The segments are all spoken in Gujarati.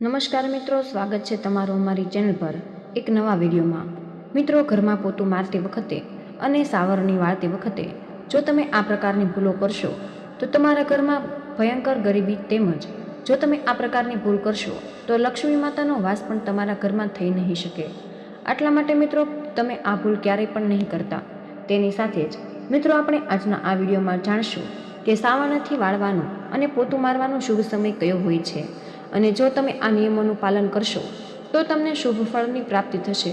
નમસ્કાર મિત્રો, સ્વાગત છે તમારું અમારી ચેનલ પર એક નવા વિડીયોમાં. મિત્રો, ઘરમાં પોતું મારતી વખતે અને સાવરણી વાળતી વખતે જો તમે આ પ્રકારની ભૂલો કરશો, તો તમારા ઘરમાં ભયંકર ગરીબી તેમજ જો તમે આ પ્રકારની ભૂલ કરશો, તો લક્ષ્મી માતાનો વાસ પણ તમારા ઘરમાં થઈ નહીં શકે. આટલા માટે મિત્રો, તમે આ ભૂલ ક્યારેય પણ નહીં કરતા. તેની સાથે જ મિત્રો, આપણે આજના આ વિડીયોમાં જાણશું કે સાવરણથી વાળવાનો અને પોતું મારવાનો શુભ સમય કયો હોય છે. અને જો તમે આ નિયમોનું પાલન કરશો, તો તમને શુભ ફળની પ્રાપ્તિ થશે.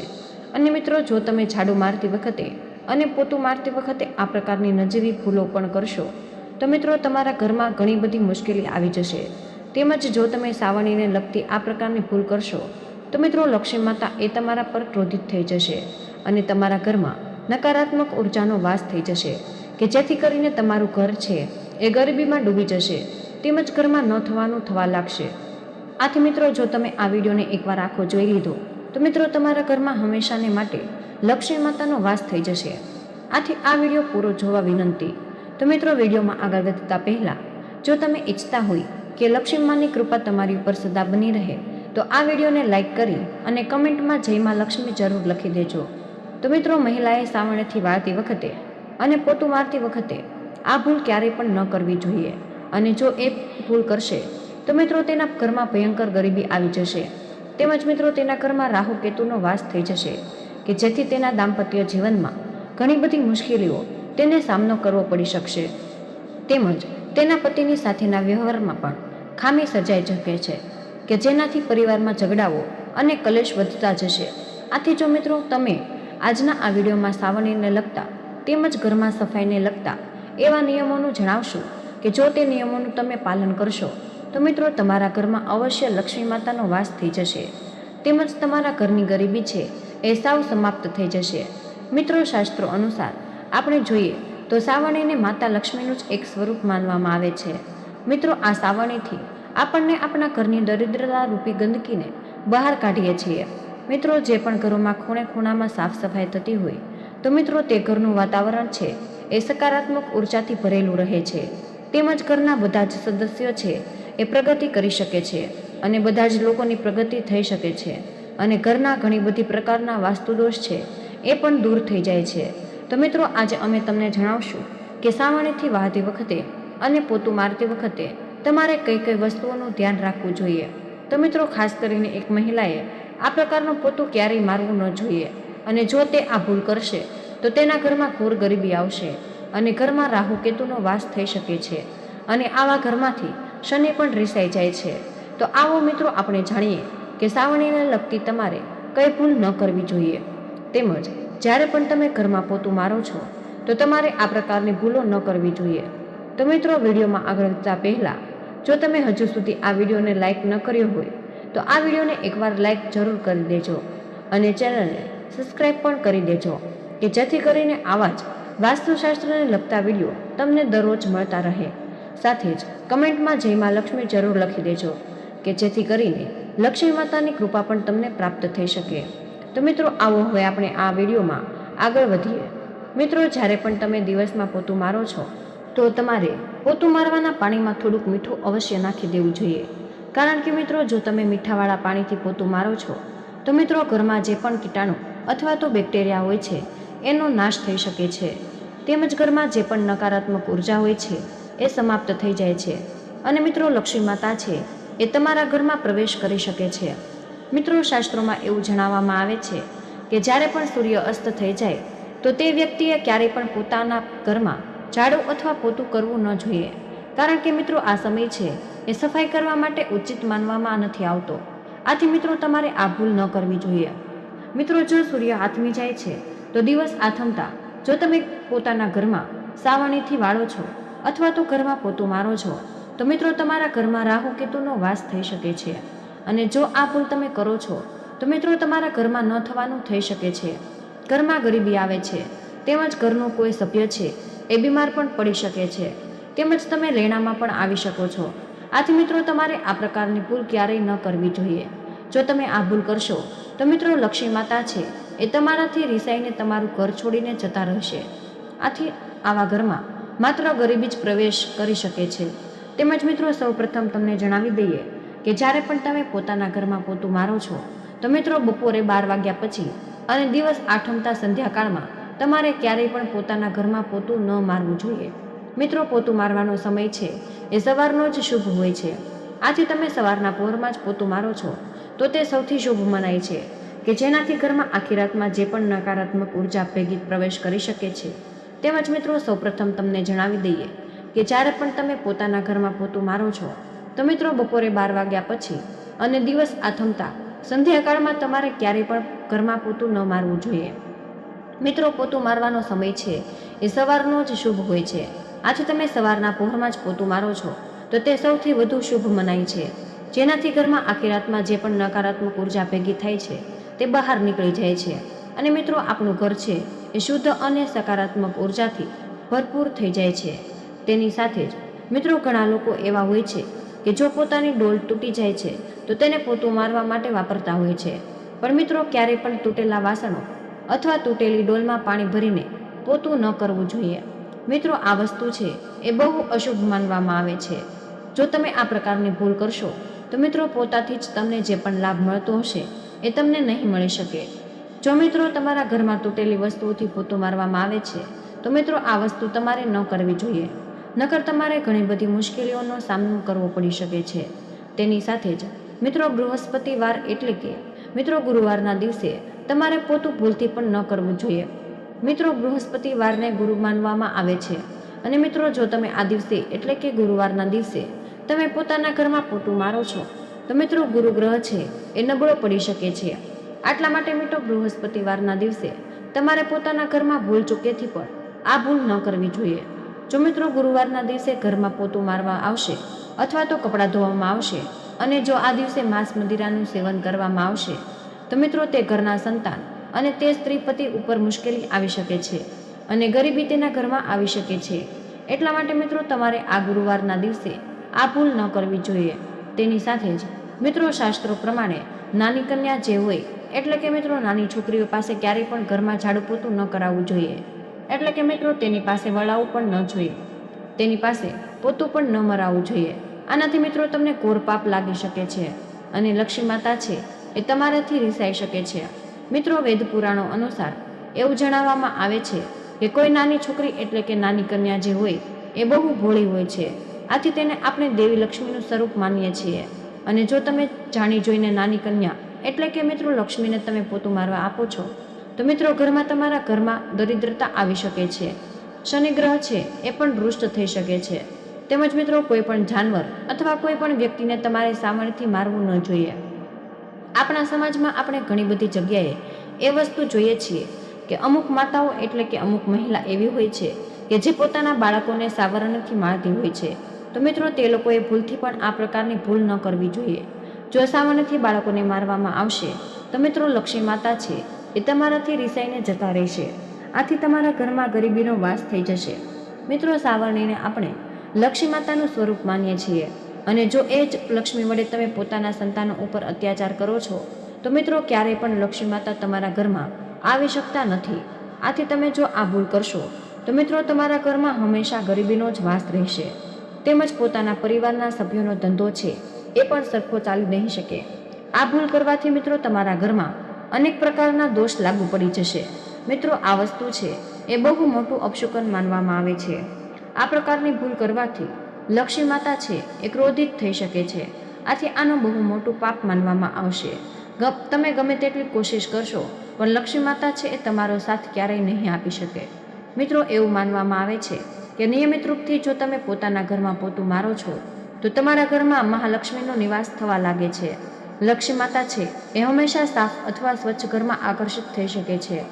અને મિત્રો, જો તમે ઝાડુ મારતી વખતે અને પોતું મારતી વખતે આ પ્રકારની નજીવી ભૂલો પણ કરશો, તો મિત્રો, તમારા ઘરમાં ઘણી બધી મુશ્કેલી આવી જશે. તેમજ જો તમે સાવણીને લગતી આ પ્રકારની ભૂલ કરશો, તો મિત્રો, લક્ષ્મી માતા એ તમારા પર ક્રોધિત થઈ જશે અને તમારા ઘરમાં નકારાત્મક ઉર્જાનો વાસ થઈ જશે, કે જેથી કરીને તમારું ઘર છે એ ગરીબીમાં ડૂબી જશે. તેમજ ઘરમાં ન થવાનું થવા લાગશે. આથી મિત્રો, જો તમે આ વિડીયોને એકવાર આખો જોઈ લીધો, તો મિત્રો, તમારા ઘરમાં હંમેશાને માટે લક્ષ્મી માતાનો વાસ થઈ જશે. આથી આ વીડિયો પૂરો જોવા વિનંતી. તો મિત્રો, વિડીયોમાં આગળ વધતા પહેલાં, જો તમે ઈચ્છતા હોય કે લક્ષ્મી માની કૃપા તમારી ઉપર સદા બની રહે, તો આ વિડીયોને લાઇક કરી અને કમેન્ટમાં જયમાં લક્ષ્મી જરૂર લખી દેજો. તો મિત્રો, મહિલાએ સાવણેથી વાળતી વખતે અને પોતું વાળતી વખતે આ ભૂલ ક્યારેય પણ ન કરવી જોઈએ. અને જો એ ભૂલ કરશે તો મિત્રો તેના ઘરમાં ભયંકર ગરીબી આવી જશે. તેમજ મિત્રો તેના ઘરમાં રાહુ કેતુનો વાસ થઈ જશે, કે જેથી તેના દાંપત્ય જીવનમાં ઘણી બધી મુશ્કેલીઓ તેને સામનો કરવો પડી શકશે. તેમજ તેના પતિની સાથેના વ્યવહારમાં પણ ખામી સર્જાઈ શકે છે, કે જેનાથી પરિવારમાં ઝઘડાઓ અને કલેશ વધતા જશે. આથી જો મિત્રો તમે આજના આ વિડીયોમાં સાવણીને લગતા તેમજ ઘરમાં સફાઈને લગતા એવા નિયમોનું જણાવશો, કે જો તે નિયમોનું તમે પાલન કરશો તો મિત્રો, તમારા ઘરમાં અવશ્ય લક્ષ્મી માતાનો વાસ થઈ જશે. તેમજ તમારા ઘરની ગરીબી છે એ સાવ સમાપ્ત થઈ જશે. મિત્રો, શાસ્ત્રો અનુસાર આપણે જોઈએ તો સાવણીને માતા લક્ષ્મીનું જ એક સ્વરૂપ માનવામાં આવે છે. મિત્રો, આ સાવણીથી આપણને આપણા ઘરની દરિદ્રતા રૂપી ગંદકીને બહાર કાઢીએ છીએ. મિત્રો, જે પણ ઘરોમાં ખૂણે ખૂણામાં સાફ સફાઈ થતી હોય, તો મિત્રો, તે ઘરનું વાતાવરણ છે એ સકારાત્મક ઉર્જાથી ભરેલું રહે છે. તેમજ ઘરના બધા જ સદસ્યો છે એ પ્રગતિ કરી શકે છે અને બધા જ લોકોની પ્રગતિ થઈ શકે છે અને ઘરના ઘણી બધી પ્રકારના વાસ્તુદોષ છે એ પણ દૂર થઈ જાય છે. તો મિત્રો, આજે અમે તમને જણાવશું કે સાવણીથી વાહતી વખતે અને પોતું મારતી વખતે તમારે કઈ કઈ વસ્તુઓનું ધ્યાન રાખવું જોઈએ. તો મિત્રો, ખાસ કરીને એક મહિલાએ આ પ્રકારનું પોતું ક્યારેય મારવું ન જોઈએ અને જો તે આ ભૂલ કરશે, તો તેના ઘરમાં ઘોર ગરીબી આવશે અને ઘરમાં રાહુ કેતુનો વાસ થઈ શકે છે અને આવા ઘરમાંથી શનિ પણ રિસાઈ જાય છે. તો આવો મિત્રો આપણે જાણીએ કે સાવણીને લગતી તમારે કઈ ભૂલ ન કરવી જોઈએ. તેમજ જ્યારે પણ તમે ઘરમાં પોતું મારો છો, તો તમારે આ પ્રકારની ભૂલો ન કરવી જોઈએ. તો મિત્રો વિડીયોમાં આગળ વધતા પહેલાં, જો તમે હજુ સુધી આ વિડીયોને લાઇક ન કર્યો હોય, તો આ વિડીયોને એકવાર લાઇક જરૂર કરી દેજો અને ચેનલને સબસ્ક્રાઈબ પણ કરી દેજો, કે જેથી કરીને આવા જ વાસ્તુશાસ્ત્રને લગતા વીડિયો તમને દરરોજ મળતા રહે. સાથે જ કમેન્ટમાં જયમાં લક્ષ્મી જરૂર લખી દેજો, કે જેથી કરીને લક્ષ્મી માતાની કૃપા પણ તમને પ્રાપ્ત થઈ શકે. તો મિત્રો, આવો હવે આપણે આ વિડીયોમાં આગળ વધીએ. મિત્રો, જ્યારે પણ તમે દિવસમાં પોતું મારો છો, તો તમારે પોતું મારવાના પાણીમાં થોડુંક મીઠું અવશ્ય નાખી દેવું જોઈએ. કારણ કે મિત્રો, જો તમે મીઠાવાળા પાણીથી પોતું મારો છો, તો મિત્રો, ઘરમાં જે પણ કીટાણુ અથવા તો બેક્ટેરિયા હોય છે, એનો નાશ થઈ શકે છે. તેમજ ઘરમાં જે પણ નકારાત્મક ઊર્જા હોય છે એ સમાપ્ત થઈ જાય છે. અને મિત્રો લક્ષ્મી માતા છે, એ તમારા ઘરમાં પ્રવેશ કરી શકે છે. મિત્રો શાસ્ત્રોમાં એવું જણાવવામાં આવે છે કે જ્યારે પણ સૂર્ય અસ્ત થઈ જાય, તો તે વ્યક્તિએ ક્યારેય પણ પોતાના ઘરમાં ઝાડુ અથવા પોતું કરવું ન જોઈએ. કારણ કે મિત્રો આ સમય છે, એ સફાઈ કરવા માટે ઉચિત માનવામાં નથી આવતો. આથી મિત્રો તમારે આ ભૂલ ન કરવી જોઈએ. મિત્રો જો સૂર્ય આથમી જાય છે, તો દિવસ આથમતા જો તમે પોતાના ઘરમાં સાવણીથી વાળો છો અથવા તો ઘરમાં પોતું મારો છો, તો મિત્રો તમારા ઘરમાં રાહુ કેતુનો વાસ થઈ શકે છે. અને જો આ ભૂલ તમે કરો છો, તો મિત્રો તમારા ઘરમાં ન થવાનું થઈ શકે છે. ઘરમાં ગરીબી આવે છે, તેમજ ઘરનું કોઈ સભ્ય છે, એ બીમાર પણ પડી શકે છે. તેમજ તમે લેણામાં પણ આવી શકો છો. આથી મિત્રો તમારે આ પ્રકારની ભૂલ ક્યારેય ન કરવી જોઈએ. જો તમે આ ભૂલ કરશો, તો મિત્રો લક્ષ્મી માતા છે, એ તમારાથી રિસાઈને તમારું ઘર છોડીને જતા રહેશે. આથી આવા ઘરમાં માત્ર ગરીબી જ પ્રવેશ કરી શકે છે. તેમજ મિત્રો, સૌપ્રથમ તમને જણાવી દઈએ કે જ્યારે પણ તમે પોતાના ઘરમાં પોતું મારો છો, તો મિત્રો, બપોરે બાર વાગ્યા પછી અને દિવસ આઠમતા સંધ્યાકાળમાં તમારે ક્યારેય પણ પોતાના ઘરમાં પોતું ન મારવું જોઈએ. મિત્રો, પોતું મારવાનો સમય છે એ સવારનો જ શુભ હોય છે. આજે તમે સવારના પહોરમાં જ પોતું મારો છો, તો તે સૌથી શુભ મનાય છે કે જેનાથી ઘરમાં આખી રાતમાં જે પણ નકારાત્મક ઊર્જા ભેગી પ્રવેશ કરી શકે છે. તેમજ મિત્રો, સૌપ્રથમ તમને જણાવી દઈએ કે જ્યારે પણ તમે પોતાના ઘરમાં પોતું મારો છો, તો મિત્રો, બપોરે બાર વાગ્યા પછી અને દિવસ આથમતા સંધ્યાકાળમાં તમારે ક્યારેય પણ ઘરમાં પોતું ન મારવું જોઈએ. મિત્રો, પોતું મારવાનો સમય છે એ સવારનો જ શુભ હોય છે. આજે તમે સવારના પહોરમાં જ પોતું મારો છો, તો તે સૌથી વધુ શુભ મનાય છે. જેનાથી ઘરમાં આખી રાતમાં જે પણ નકારાત્મક ઊર્જા ભેગી થાય છે, તે બહાર નીકળી જાય છે. અને મિત્રો, આપણું ઘર છે એ શુદ્ધ અને સકારાત્મક ઉર્જાથી ભરપૂર થઈ જાય છે. તેની સાથે જ મિત્રો, ઘણા લોકો એવા હોય છે કે જો પોતાની ડોલ તૂટી જાય છે, તો તેને પોતું મારવા માટે વાપરતા હોય છે. પણ મિત્રો, ક્યારેય પણ તૂટેલા વાસણો અથવા તૂટેલી ડોલમાં પાણી ભરીને પોતું ન કરવું જોઈએ. મિત્રો, આ વસ્તુ છે એ બહુ અશુભ માનવામાં આવે છે. જો તમે આ પ્રકારની ભૂલ કરશો, તો મિત્રો, પોતાથી જ તમને જે પણ લાભ મળતો હશે એ તમને નહીં મળી શકે. જો મિત્રો તમારા ઘરમાં તૂટેલી વસ્તુઓથી પોતું મારવામાં આવે છે, તો મિત્રો આ વસ્તુ તમારે ન કરવી જોઈએ. નકર તમારે ઘણી બધી મુશ્કેલીઓનો સામનો કરવો પડી શકે છે. તેની સાથે જ મિત્રો બૃહસ્પતિવાર એટલે કે મિત્રો ગુરુવારના દિવસે તમારે પોતું ભૂલથી પણ ન કરવું જોઈએ. મિત્રો બૃહસ્પતિવારને ગુરુ માનવામાં આવે છે. અને મિત્રો જો તમે આ દિવસે એટલે કે ગુરુવારના દિવસે તમે પોતાના ઘરમાં પોતું મારો છો, તો મિત્રો ગુરુ ગ્રહ છે એ નબળો પડી શકે છે. આટલા માટે મિત્રો બૃહસ્પતિવારના દિવસે તમારે પોતાના ઘરમાં ભૂલ ચૂકેથી પણ આ ભૂલ ન કરવી જોઈએ. જો મિત્રો ગુરુવારના દિવસે ઘરમાં પોતું મારવા આવશે અથવા તો કપડાં ધોવામાં આવશે અને જો આ દિવસે માંસ મદિરાનું સેવન કરવામાં આવશે, તો મિત્રો તે ઘરના સંતાન અને તે સ્ત્રી પતિ ઉપર મુશ્કેલી આવી શકે છે અને ગરીબી તેના ઘરમાં આવી શકે છે. એટલા માટે મિત્રો તમારે આ ગુરુવારના દિવસે આ ભૂલ ન કરવી જોઈએ. તેની સાથે જ મિત્રો શાસ્ત્રો પ્રમાણે નાની કન્યા જે હોય, એટલે કે મિત્રો નાની છોકરીઓ પાસે ક્યારેય પણ ઘરમાં ઝાડુ પોતું ન કરાવવું જોઈએ. એટલે કે મિત્રો તેની પાસે વળાવવું પણ ન જોઈએ. તેની પાસે પોતું પણ ન મરાવવું જોઈએ. આનાથી મિત્રો તમને ઘોર પાપ લાગી શકે છે અને લક્ષ્મી માતા છે એ તમારાથી રિસાઈ શકે છે. મિત્રો વેદ પુરાણો અનુસાર એવું જણાવવામાં આવે છે કે કોઈ નાની છોકરી એટલે કે નાની કન્યા જે હોય, એ બહુ ભોળી હોય છે. આથી તેને આપણે દેવી લક્ષ્મીનું સ્વરૂપ માનીએ છીએ. અને જો તમે જાણી જોઈને નાની કન્યા, એટલે કે મિત્રો લક્ષ્મીને તમે પોતું મારવા આપો છો, તો મિત્રો ઘરમાં તમારા ઘરમાં દરિદ્રતા આવી શકે છે. શનિ ગ્રહ છે, એ પણ દૃષ્ટ થઈ શકે છે. તેમજ મિત્રો કોઈ પણ જાનવર અથવા કોઈ પણ વ્યક્તિને તમારે સામાન્યથી મારવું ન જોઈએ. આપણા સમાજમાં આપણે ઘણી બધી જગ્યાએ એ વસ્તુ જોઈએ છીએ કે અમુક માતાઓ એટલે કે અમુક મહિલા એવી હોય છે કે જે પોતાના બાળકોને સાવરણથી મારતી હોય છે. તો મિત્રો, તે લોકોએ ભૂલથી પણ આ પ્રકારની ભૂલ ન કરવી જોઈએ. જો સામાન્યથી બાળકોને મારવામાં આવશે, તો મિત્રો, લક્ષ્મી માતા છે, એ તમારાથી રિસાઈને જતા રહેશે. આથી તમારા ઘરમાં ગરીબીનો વાસ થઈ જશે. મિત્રો, સાવરણીને આપણે લક્ષ્મી માતાનું સ્વરૂપ માનીએ છીએ. અને જો એ જ લક્ષ્મી વડે તમે પોતાના સંતાનો ઉપર અત્યાચાર કરો છો, તો મિત્રો, ક્યારેય પણ લક્ષ્મી માતા તમારા ઘરમાં આવી શકતા નથી. આથી તમે જો આ ભૂલ કરશો, તો મિત્રો, તમારા ઘરમાં હંમેશા ગરીબીનો જ વાસ રહેશે. તેમજ પોતાના પરિવારના સભ્યોનો ધંધો છે, એ પણ સરખો ચાલી નહીં શકે. આ ભૂલ કરવાથી મિત્રો તમારા ઘરમાં અનેક પ્રકારના દોષ લાગુ પડી જશે. મિત્રો, આ વસ્તુ છે, એ બહુ મોટું અપશુકન માનવામાં આવે છે. આ પ્રકારની ભૂલ કરવાથી લક્ષ્મી માતા છે, એ ક્રોધિત થઈ શકે છે. આથી આનું બહુ મોટું પાપ માનવામાં આવશે. તમે ગમે તેટલી કોશિશ કરશો, પણ લક્ષ્મી માતા છે, એ તમારો સાથ ક્યારેય નહીં આપી શકે. મિત્રો, એવું માનવામાં આવે છે કે નિયમિત રૂપથી જો તમે પોતાના ઘરમાં પોતું મારો છો, તો તમારા ઘરમાં મહાલક્ષ્મીનો નિવાસ થવા લાગે છે. લક્ષ્મી માતા છે, એ હંમેશા સાફ અથવા સ્વચ્છ ઘરમાં આકર્ષિત થઈ શકે છે.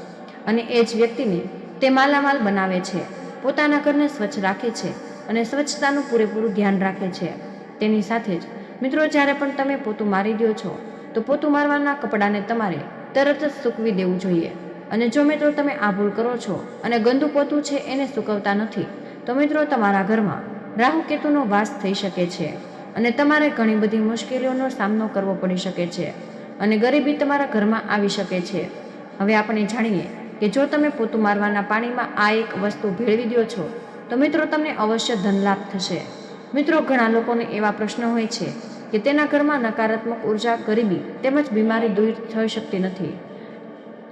અને એ જ વ્યક્તિને તે માલામાલ બનાવે છે. પોતાના ઘરને સ્વચ્છ રાખે છે અને સ્વચ્છતાનું પૂરેપૂરું ધ્યાન રાખે છે. તેની સાથે જ, મિત્રો, જ્યારે પણ તમે પોતું મારી દો છો, તો પોતું મારવાના કપડાને તમારે તરત જ સૂકવી દેવું જોઈએ. અને જો મિત્રો, તમે આ ભૂલ કરો છો અને ગંદુ પોતું છે, એને સૂકવતા નથી તો મિત્રો તમારા ઘરમાં રાહુ કેતુનો વાસ થઈ શકે છે અને તમારે ઘણી બધી મુશ્કેલીઓનો સામનો કરવો પડી શકે છે અને ગરીબી તમારા ઘરમાં આવી શકે છે. હવે આપણે જાણીએ કે જો તમે પોતું મારવાના પાણીમાં આ એક વસ્તુ ભેળવી દો છો, તો મિત્રો તમને અવશ્ય ધનલાભ થશે. મિત્રો, ઘણા લોકોને એવા પ્રશ્નો હોય છે કે તેના ઘરમાં નકારાત્મક ઊર્જા ગરીબી તેમજ બીમારી દૂર થઈ શકતી નથી.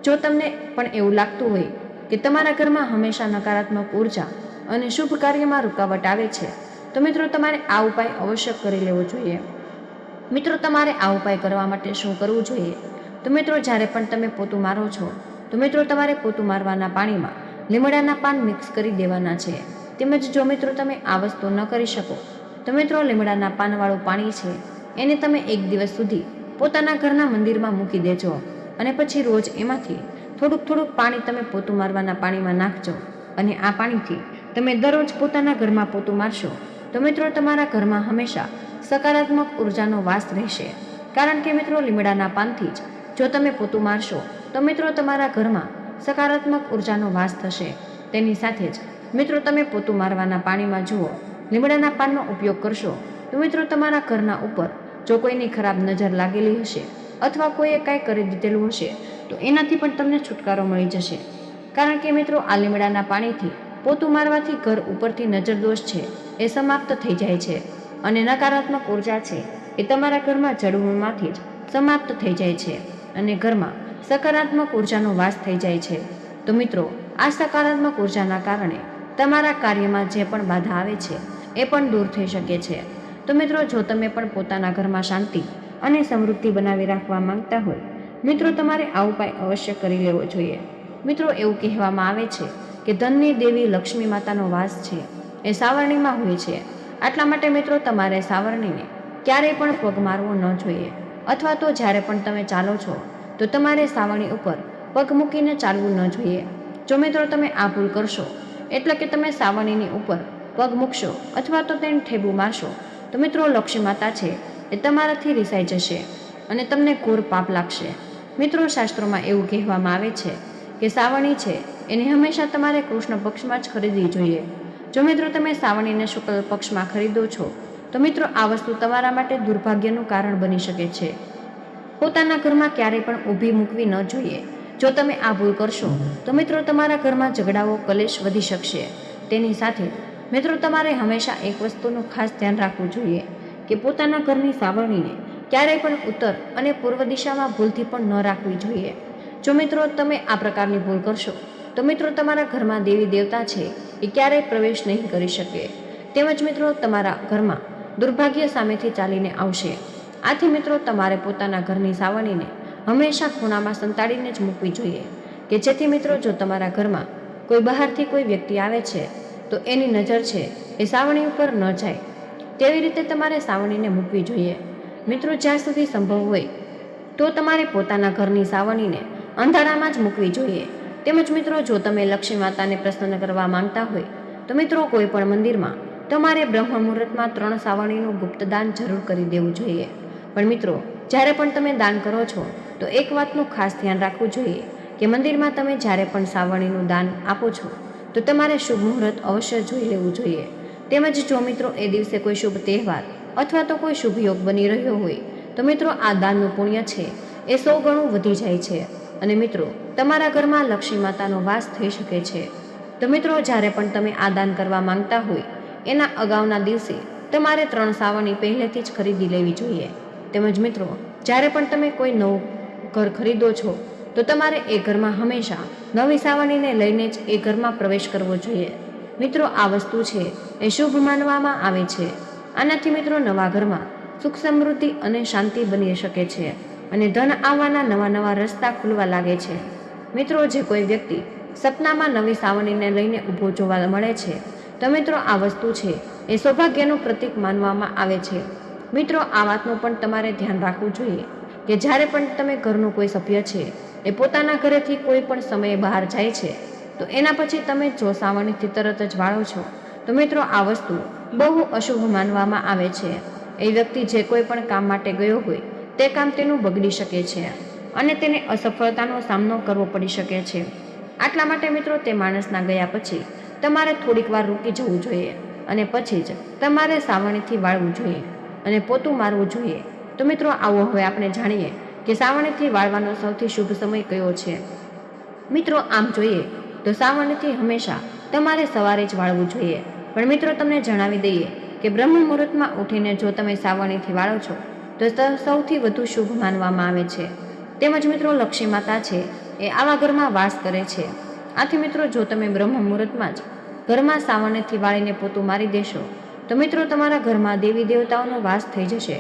જો તમને પણ એવું લાગતું હોય કે તમારા ઘરમાં હંમેશા નકારાત્મક ઊર્જા અને શુભ કાર્યમાં રૂકાવટ આવે છે. તો મિત્રો, તમારે આ ઉપાય અવશ્ય કરી લેવો જોઈએ. મિત્રો, તમારે આ ઉપાય કરવા માટે શું કરવું જોઈએ? તો મિત્રો, જ્યારે પણ તમે પોતું મારો છો, તો મિત્રો, તમારે પોતું મારવાના પાણીમાં લીમડાના પાન મિક્સ કરી દેવાના છે. તેમજ જો મિત્રો, તમે આ વસ્તુ ન કરી શકો, તો મિત્રો, લીમડાના પાનવાળું પાણી છે, એને તમે એક દિવસ સુધી પોતાના ઘરના મંદિરમાં મૂકી દેજો. અને પછી રોજ એમાંથી થોડુંક થોડુંક પાણી તમે પોતું મારવાના પાણીમાં નાખજો. અને આ પાણીથી તમે દરરોજ પોતાના ઘરમાં પોતું મારશો, તો મિત્રો તમારા ઘરમાં હંમેશા સકારાત્મક ઉર્જાનો વાસ રહેશે. કારણ કે મિત્રો લીમડાના પાનથી જ જો તમે પોતું મારશો, તો મિત્રો તમારા ઘરમાં સકારાત્મક ઉર્જાનો વાસ થશે. તેની સાથે જ મિત્રો તમે પોતું મારવાના પાણીમાં જુઓ, લીમડાના પાનનો ઉપયોગ કરશો, તો મિત્રો તમારા ઘરના ઉપર જો કોઈની ખરાબ નજર લાગેલી હશે અથવા કોઈએ કાંઈ કરી દીધેલું હશે, તો એનાથી પણ તમને છુટકારો મળી જશે. કારણ કે મિત્રો આ લીમડાના પાણીથી પોતું મારવાથી ઘર ઉપરથી નજરદોષ છે, એ સમાપ્ત થઈ જાય છે અને નકારાત્મક ઊર્જા છે, એ તમારા ઘરમાં જડવું જ સમાપ્ત થઈ જાય છે અને ઘરમાં સકારાત્મક ઉર્જાનો વાસ થઈ જાય છે. તો મિત્રો, આ સકારાત્મક ઉર્જાના કારણે તમારા કાર્યમાં જે પણ બાધા આવે છે, એ પણ દૂર થઈ શકે છે. તો મિત્રો, જો તમે પણ પોતાના ઘરમાં શાંતિ અને સમૃદ્ધિ બનાવી રાખવા માંગતા હોય, મિત્રો, તમારે આ ઉપાય અવશ્ય કરી લેવો જોઈએ. મિત્રો, એવું કહેવામાં આવે છે કે ધનની દેવી લક્ષ્મી માતાનો વાસ છે, એ સાવરણીમાં હોય છે. આટલા માટે મિત્રો તમારે સાવરણીને ક્યારેય પણ પગ મારવો ન જોઈએ. અથવા તો જ્યારે પણ તમે ચાલો છો, તો તમારે સાવરણી ઉપર પગ મૂકીને ચાલવું ન જોઈએ. જો મિત્રો તમે આ ભૂલ કરશો, એટલે કે તમે સાવરણીની ઉપર પગ મૂકશો અથવા તો તેને ઠેબુ મારશો, તો મિત્રો લક્ષ્મી માતા છે, એ તમારાથી રિસાઈ જશે અને તમને ઘોર પાપ લાગશે. મિત્રો શાસ્ત્રોમાં એવું કહેવામાં આવે છે કે સાવરણી છે એને હંમેશા તમારે કૃષ્ણ પક્ષમાં જ ખરીદવી જોઈએ. જો મિત્રો તમે શ્રાવણીને શુક્લ પક્ષમાં ખરીદો છો, તો મિત્રો આ વસ્તુ તમારા માટે દુર્ભાગ્યનું કારણ બની શકે છે. પોતાના ઘરમાં ક્યારેય પણ ઊભી મૂકવી ન જોઈએ. જો તમે આ ભૂલ કરશો, તો મિત્રો તમારા ઘરમાં ઝઘડાઓ, કલેશ વધી શકશે. તેની સાથે મિત્રો તમારે હંમેશા એક વસ્તુનું ખાસ ધ્યાન રાખવું જોઈએ કે પોતાના ઘરની સાવરણીને ક્યારેય પણ ઉત્તર અને પૂર્વ દિશામાં ભૂલથી પણ ન રાખવી જોઈએ. જો મિત્રો તમે આ પ્રકારની ભૂલ કરશો તો મિત્રો તમારા ઘરમાં દેવી દેવતા છે એ ક્યારેય પ્રવેશ નહીં કરી શકે. તેમજ મિત્રો તમારા ઘરમાં દુર્ભાગ્ય સામેથી ચાલીને આવશે. આથી મિત્રો તમારે પોતાના ઘરની સાવણીને હંમેશા ખૂણામાં સંતાડીને જ મૂકવી જોઈએ. કે જેથી મિત્રો જો તમારા ઘરમાં કોઈ બહારથી કોઈ વ્યક્તિ આવે છે, તો એની નજર છે એ સાવણી ઉપર ન જાય. તેવી રીતે તમારે સાવણીને મૂકવી જોઈએ. મિત્રો જ્યાં સુધી સંભવ હોય, તો તમારે પોતાના ઘરની સાવણીને અંધારામાં જ મૂકવી જોઈએ. તેમજ મિત્રો, જો તમે લક્ષ્મી માતાને પ્રસન્ન કરવા માંગતા હોય, તો મિત્રો કોઈ પણ મંદિરમાં તમારે બ્રહ્મ મુહૂર્તમાં ત્રણ સાવરણીનું ગુપ્તદાન જરૂર કરી દેવું જોઈએ. પણ મિત્રો, જ્યારે પણ તમે દાન કરો છો, તો એક વાતનું ખાસ ધ્યાન રાખવું જોઈએ કે મંદિરમાં તમે જ્યારે પણ સાવણીનું દાન આપો છો, તો તમારે શુભ મુહૂર્ત અવશ્ય જોઈ લેવું જોઈએ. તેમજ જો મિત્રો, એ દિવસે કોઈ શુભ તહેવાર અથવા તો કોઈ શુભ યોગ બની રહ્યો હોય, તો મિત્રો, આ દાનનું પુણ્ય છે, એ સો ગણું વધી જાય છે. અને મિત્રો તમારા ઘરમાં લક્ષ્મી માતાનો વાસ થઈ શકે છે. તો મિત્રો, જ્યારે પણ તમે આ દાન કરવા માંગતા હોય, એના અગાઉના દિવસે તમારે ત્રણ સાવરણી પહેલેથી જ ખરીદી લેવી જોઈએ. તેમજ મિત્રો, જ્યારે પણ તમે કોઈ નવું ઘર ખરીદો છો, તો તમારે એ ઘરમાં હંમેશા નવી સાવરણીને લઈને જ એ ઘરમાં પ્રવેશ કરવો જોઈએ. મિત્રો, આ વસ્તુ છે એ શુભ માનવામાં આવે છે. આનાથી મિત્રો, નવા ઘરમાં સુખ સમૃદ્ધિ અને શાંતિ બની શકે છે. અને ધન આવવાના નવા નવા રસ્તા ખુલવા લાગે છે. મિત્રો, જે કોઈ વ્યક્તિ સપનામાં નવી સાવરણીને લઈને ઊભો જોવા મળે છે, તો મિત્રો, આ વસ્તુ છે. એ સૌભાગ્યનું પ્રતીક માનવામાં આવે છે. મિત્રો, આ વાતનું પણ તમારે ધ્યાન રાખવું જોઈએ કે જ્યારે પણ તમે ઘરનું કોઈ સભ્ય છે, એ પોતાના ઘરેથી કોઈ પણ સમયે બહાર જાય છે, તો એના પછી તમે જો સાવરણીથી તરત જ વાળો છો, તો મિત્રો, આ વસ્તુ બહુ અશુભ માનવામાં આવે છે. એ વ્યક્તિ જે કોઈ પણ કામ માટે ગયો હોય, તે કામ તેનું બગડી શકે છે. અને તેને અસફળતાનો સામનો કરવો પડી શકે છે. આટલા માટે મિત્રો તે માણસના ગયા પછી તમારે થોડીક વાર રૂકી જવું જોઈએ અને પછી જ તમારે સાવરણીથી વાળવું જોઈએ અને પોતું મારવું જોઈએ. તો મિત્રો આવો હવે આપણે જાણીએ કે સાવરણીથી વાળવાનો સૌથી શુભ સમય કયો છે. મિત્રો આમ જોઈએ તો સાવરણીથી હંમેશા તમારે સવારે જ વાળવું જોઈએ. પણ મિત્રો તમને જણાવી દઈએ કે બ્રહ્મ મુહૂર્તમાં ઉઠીને જો તમે સાવરણીથી વાળો છો તો સૌથી વધુ શુભ માનવામાં આવે છે. તેમજ મિત્રો લક્ષ્મી માતા છે, એ આવા ઘરમાં વાસ કરે છે. આથી મિત્રો, જો તમે બ્રહ્મ મુહૂર્તમાં જ ઘરમાં સાવરણીથી વાળીને પોતું મારી દેશો, તો મિત્રો તમારા ઘરમાં દેવી દેવતાઓનો વાસ થઈ જશે.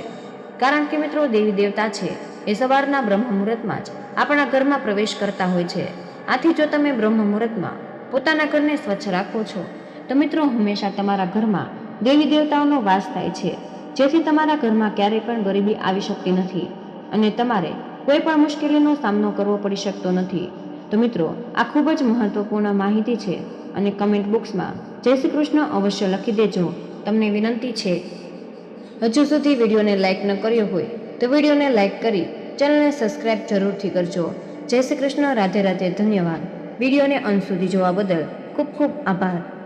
કારણ કે મિત્રો, દેવી દેવતા છે, એ સવારના બ્રહ્મ મુહૂર્તમાં જ આપણા ઘરમાં પ્રવેશ કરતા હોય છે. આથી જો તમે બ્રહ્મ મુહૂર્તમાં પોતાના ઘરને સ્વચ્છ રાખો છો, તો મિત્રો હંમેશા તમારા ઘરમાં દેવી દેવતાઓનો વાસ થાય છે. જેથી તમારા ઘરમાં ક્યારેય પણ ગરીબી આવી શકતી નથી અને તમારે કોઈ પણ મુશ્કેલીનો સામનો કરવો પડી શકતો નથી. તો મિત્રો, આ ખૂબ જ મહત્વપૂર્ણ માહિતી છે અને કમેન્ટ બોક્સમાં જય શ્રી કૃષ્ણ અવશ્ય લખી દેજો. તમને વિનંતી છે, હજુ સુધી વિડીયોને લાઇક ન કર્યો હોય તો વિડીયોને લાઇક કરી ચેનલને સબસ્ક્રાઇબ જરૂરથી કરજો. જય શ્રી કૃષ્ણ, રાધે રાધે, ધન્યવાદ. વિડીયોને અંત સુધી જોવા બદલ ખૂબ ખૂબ આભાર.